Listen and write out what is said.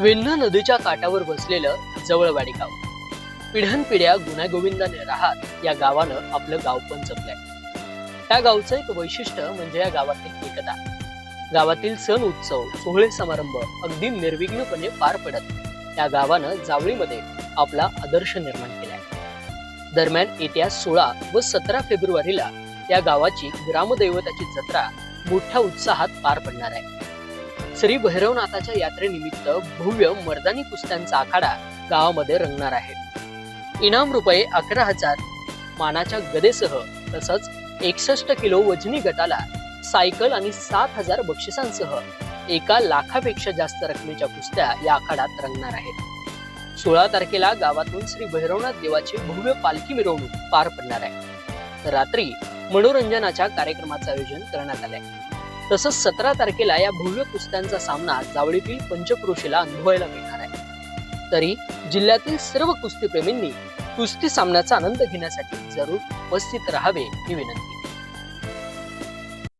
वेण्णा नदीच्या काठावर बसलेलं जवळवाडी गाव पिढ्यानपिढ्या गुण्यागोविंदाने राहत या गावानं आपलं गाव पण जपलंय. त्या गावचं एक वैशिष्ट्य म्हणजे या गावातील एकता. गावातील सण उत्सव सोहळे समारंभ अगदी निर्विघ्नपणे पार पडत या गावानं जावळीमध्ये आपला आदर्श निर्माण केलाय. दरम्यान येत्या सोळा व सतरा फेब्रुवारीला या गावाची ग्रामदैवताची जत्रा मोठ्या उत्साहात पार पडणार आहे. श्री भैरवनाथाच्या यात्रेनिमित्त भव्य मर्दानी कुस्त्यांचा आखाडा गावामध्ये रंगणार आहे. इनाम रुपये अकरा हजार मानाच्या गदेसह तसंच एकसष्ट किलो वजनी गटाला सायकल आणि सात हजार बक्षिसांसह एका लाखापेक्षा जास्त रकमेच्या कुस्त्या या आखाड्यात रंगणार आहेत. सोळा तारखेला गावातून श्री भैरवनाथ देवाची भव्य पालखी मिरवणूक पार पडणार आहे. रात्री मनोरंजनाच्या कार्यक्रमाचं आयोजन करण्यात आलंय. तसंच सतरा तारखेला या भव्य कुस्त्यांचा सामना जावळीतील पंचक्रोशीला अनुभवायला मिळणार आहे. तरी जिल्ह्यातील सर्व कुस्तीप्रेमींनी कुस्ती सामन्याचा आनंद घेण्यासाठी जरूर उपस्थित राहावे ही विनंती.